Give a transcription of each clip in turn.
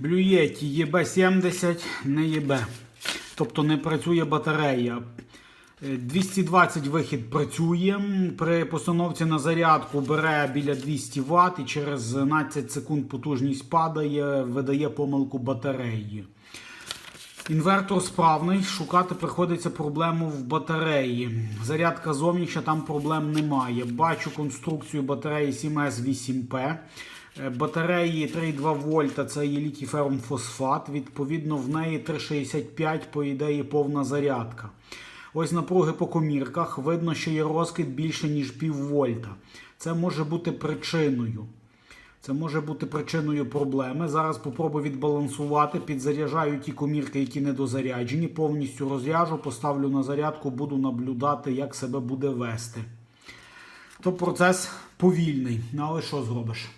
Блюєті ЄБ70 не ЄБ. Тобто не працює батарея. Е, 220 вихід працює. При постановці на зарядку бере біля 200 Вт і через 12 секунд потужність падає, видає помилку батареї. Інвертор справний, шукати приходиться проблему в батареї. Зарядка зовнішня, там проблем немає. Бачу конструкцію батареї 7S8P. Е, Батареї 3,2 вольта це є літій фосфат. Відповідно, в неї 3,65 по ідеї повна зарядка. Ось напруги по комірках. Видно, що є розкид більше, ніж пів вольта. Це може бути причиною. Це може бути причиною проблеми. Зараз попробую відбалансувати, підзаряджаю ті комірки, які недозаряджені, повністю розряжу, поставлю на зарядку, буду наблюдати, як себе буде вести. То процес повільний, ну, але що зробиш?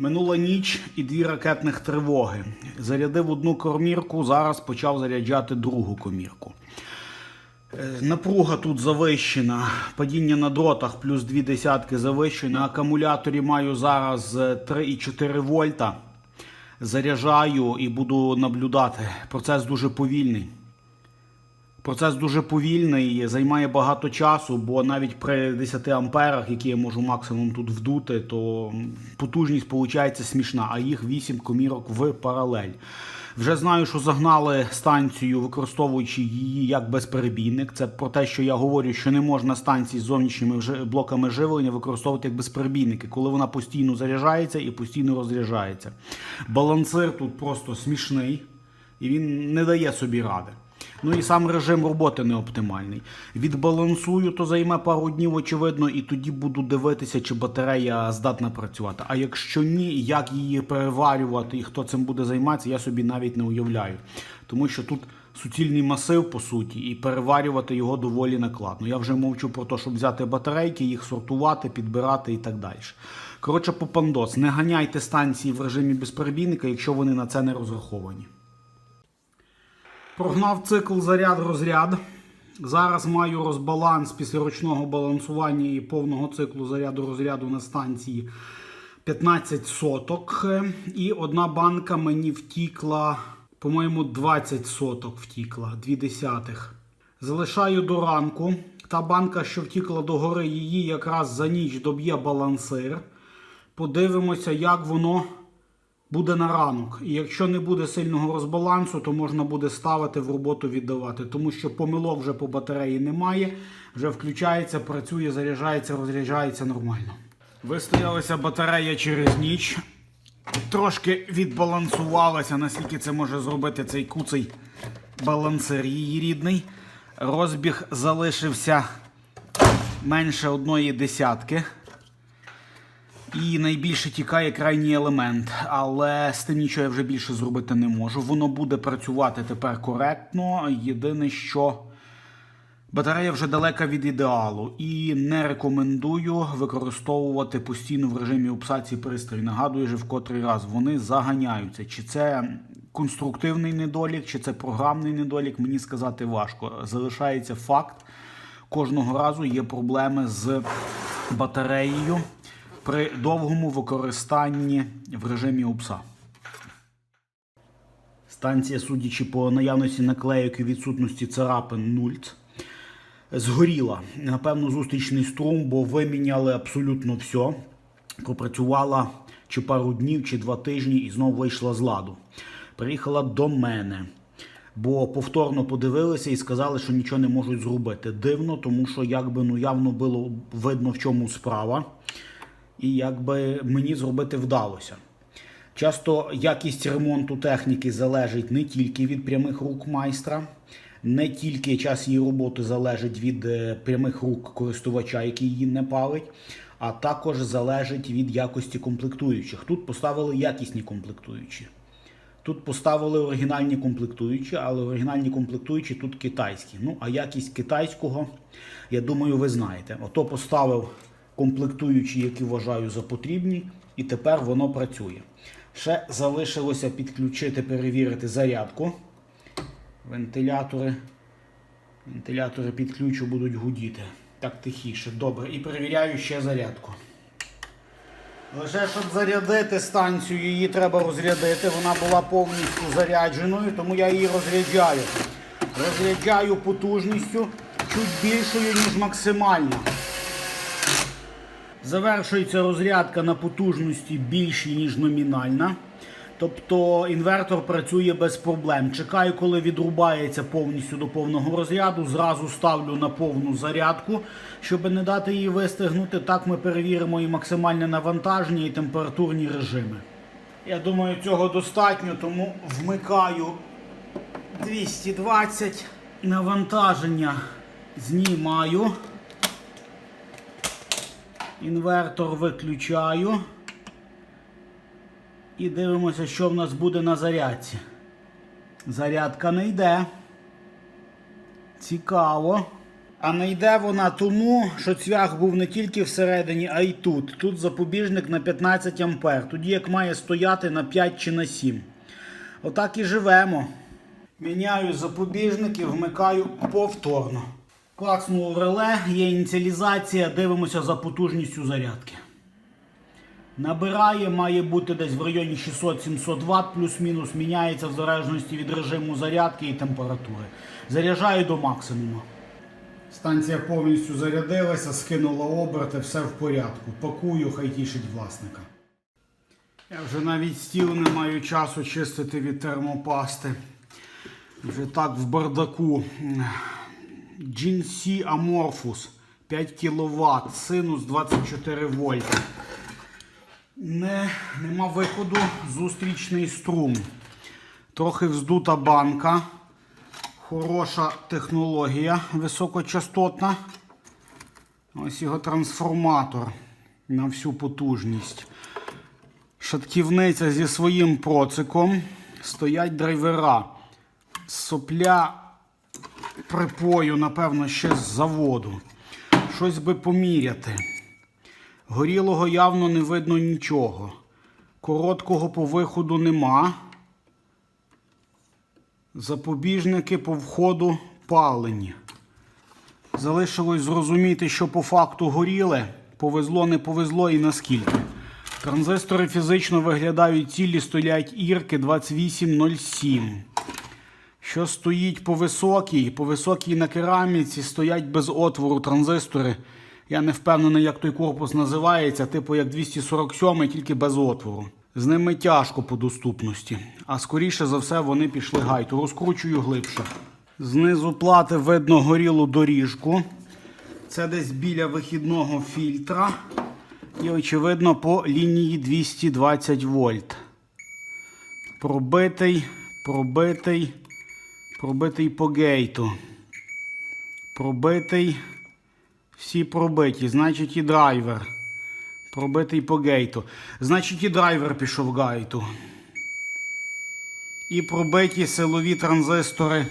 Минула ніч і дві ракетних тривоги. Зарядив одну комірку, зараз почав заряджати другу комірку. Е, Напруга тут завищена, падіння на дротах плюс дві десятки завищено. На акумуляторі маю зараз е, 3,4 вольта. Заряджаю і буду наблюдати. Процес дуже повільний. Процес дуже повільний, займає багато часу, бо навіть при 10 амперах, які я можу максимум тут вдути, то потужність виходить смішна, а їх 8 комірок в паралель. Вже знаю, що загнали станцію, використовуючи її як безперебійник. Це про те, що я говорю, що не можна станції з зовнішніми блоками живлення використовувати як безперебійники, коли вона постійно заряджається і постійно розряджається. Балансир тут просто смішний і він не дає собі ради. Ну і сам режим роботи не оптимальний. Відбалансую, то займе пару днів, очевидно, і тоді буду дивитися, чи батарея здатна працювати. А якщо ні, як її переварювати і хто цим буде займатися, я собі навіть не уявляю. Тому що тут суцільний масив, по суті, і переварювати його доволі накладно. Я вже мовчу про те, щоб взяти батарейки, їх сортувати, підбирати і так далі. Коротше, по пандос, не ганяйте станції в режимі безперебійника, якщо вони на це не розраховані. Прогнав цикл заряд-розряд. Зараз маю розбаланс після ручного балансування і повного циклу заряду-розряду на станції 15 соток. І одна банка мені втікла, по-моєму, 20 соток втікла, 2 десятих. Залишаю до ранку. Та банка, що втікла до гори, її якраз за ніч доб'є балансир. Подивимося, як воно буде на ранок. І якщо не буде сильного розбалансу, то можна буде ставити в роботу віддавати, тому що помилок вже по батареї немає, вже включається, працює, заряджається, розряджається нормально. Вистоялася батарея через ніч. Трошки відбалансувалася, наскільки це може зробити цей куций балансир її рідний. Розбіг залишився менше одної десятки. І найбільше тікає крайній елемент, але з тим нічого я вже більше зробити не можу. Воно буде працювати тепер коректно. Єдине, що батарея вже далека від ідеалу, і не рекомендую використовувати постійно в режимі обсації пристрій. Нагадую вже в котрий раз вони заганяються. Чи це конструктивний недолік, чи це програмний недолік, мені сказати важко. Залишається факт. Кожного разу є проблеми з батареєю при довгому використанні в режимі УПСа. Станція, судячи по наявності наклейок і відсутності царапин нульц, згоріла. Напевно, зустрічний струм, бо виміняли абсолютно все. Пропрацювала чи пару днів, чи два тижні і знову вийшла з ладу. Приїхала до мене, бо повторно подивилися і сказали, що нічого не можуть зробити. Дивно, тому що якби ну явно було видно, в чому справа і якби мені зробити вдалося. Часто якість ремонту техніки залежить не тільки від прямих рук майстра, не тільки час її роботи залежить від е, прямих рук користувача, який її не палить, а також залежить від якості комплектуючих. Тут поставили якісні комплектуючі. Тут поставили оригінальні комплектуючі, але оригінальні комплектуючі тут китайські. Ну, а якість китайського, я думаю, ви знаєте. Ото поставив комплектуючі, які вважаю за потрібні, і тепер воно працює. Ще залишилося підключити, перевірити зарядку. Вентилятори. Вентилятори підключу будуть гудіти. Так тихіше. Добре. І перевіряю ще зарядку. Лише щоб зарядити станцію, її треба розрядити. Вона була повністю зарядженою, тому я її розряджаю. Розряджаю потужністю чуть більшою, ніж максимальна. Завершується розрядка на потужності більшій, ніж номінальна. Тобто інвертор працює без проблем. Чекаю, коли відрубається повністю до повного розряду. Зразу ставлю на повну зарядку, щоб не дати її вистигнути. Так ми перевіримо і максимальне навантаження, і температурні режими. Я думаю, цього достатньо, тому вмикаю 220. Навантаження знімаю. Інвертор виключаю. І дивимося, що в нас буде на зарядці. Зарядка не йде. Цікаво. А не йде вона тому, що цвях був не тільки всередині, а й тут. Тут запобіжник на 15 А. Тоді як має стояти на 5 чи на 7. Отак і живемо. Міняю запобіжники, вмикаю повторно. Клацнув реле, є ініціалізація, дивимося за потужністю зарядки. Набирає, має бути десь в районі 600-700 Вт, плюс-мінус, міняється в залежності від режиму зарядки і температури. Заряджаю до максимуму. Станція повністю зарядилася, скинула оберти, все в порядку. Пакую, хай тішить власника. Я вже навіть стіл не маю часу чистити від термопасти. Вже так в бардаку. GNC Amorphous 5 кВт, синус 24 вольта. Не, нема виходу, зустрічний струм. Трохи вздута банка. Хороша технологія високочастотна. Ось його трансформатор на всю потужність. Шатківниця зі своїм проциком. Стоять драйвера. Сопля припою, напевно, ще з заводу. Щось би поміряти. Горілого явно не видно нічого. Короткого по виходу нема. Запобіжники по входу палені. Залишилось зрозуміти, що по факту горіли. Повезло, не повезло і наскільки. Транзистори фізично виглядають цілі, стоять ірки 2807. Що стоїть по високій, по високій на кераміці стоять без отвору транзистори. Я не впевнений, як той корпус називається, типу як 247, тільки без отвору. З ними тяжко по доступності, а скоріше за все вони пішли гайту. Розкручую глибше. Знизу плати видно горілу доріжку. Це десь біля вихідного фільтра. І, очевидно, по лінії 220 вольт. Пробитий, пробитий, пробитий по гейту. Пробитий. Всі пробиті. Значить і драйвер. Пробитий по гейту. Значить і драйвер пішов гайту. І пробиті силові транзистори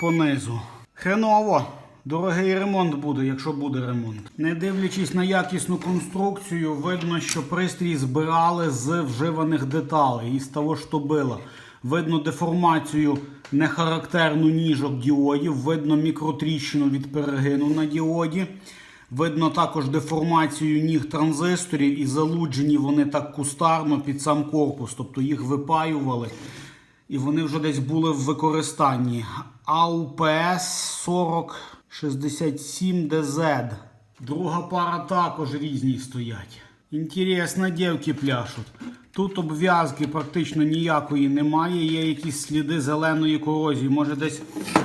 понизу. Хреново. Дорогий ремонт буде, якщо буде ремонт. Не дивлячись на якісну конструкцію, видно, що пристрій збирали з вживаних деталей і з того, що було. Видно деформацію нехарактерну ніжок діодів, видно мікротріщину від перегину на діоді. Видно також деформацію ніг транзисторів і залуджені вони так кустарно під сам корпус, тобто їх випаювали. І вони вже десь були в використанні. АУПС 40. 67DZ. Друга пара також різні стоять. Інтересно, дівки пляшуть. Тут обв'язки практично ніякої немає, є якісь сліди зеленої корозії, може десь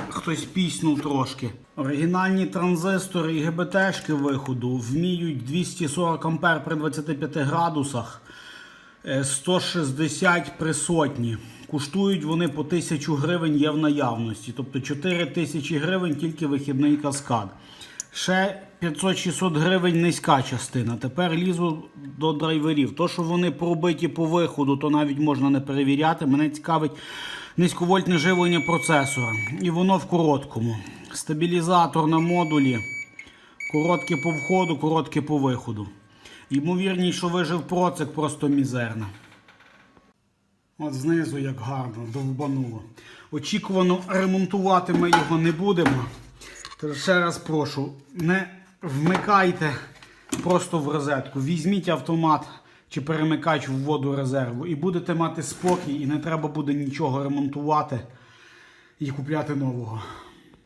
хтось піснув трошки. Оригінальні транзистори і ГБТшки виходу вміють 240 А при 25 градусах е, 160 при сотні. Коштують вони по 1000 гривень є в наявності. Тобто 4 тисячі гривень тільки вихідний каскад. Ще 500-600 гривень низька частина. Тепер лізу до драйверів. То, що вони пробиті по виходу, то навіть можна не перевіряти. Мене цікавить низьковольтне живлення процесора. І воно в короткому. Стабілізатор на модулі. Коротке по входу, коротке по виходу. Ймовірність, що вижив процик, просто мізерна. От знизу як гарно, довбануло. Очікувано ремонтувати ми його не будемо. Тож ще раз прошу, не вмикайте просто в розетку. Візьміть автомат чи перемикач в воду резерву і будете мати спокій, і не треба буде нічого ремонтувати і купляти нового.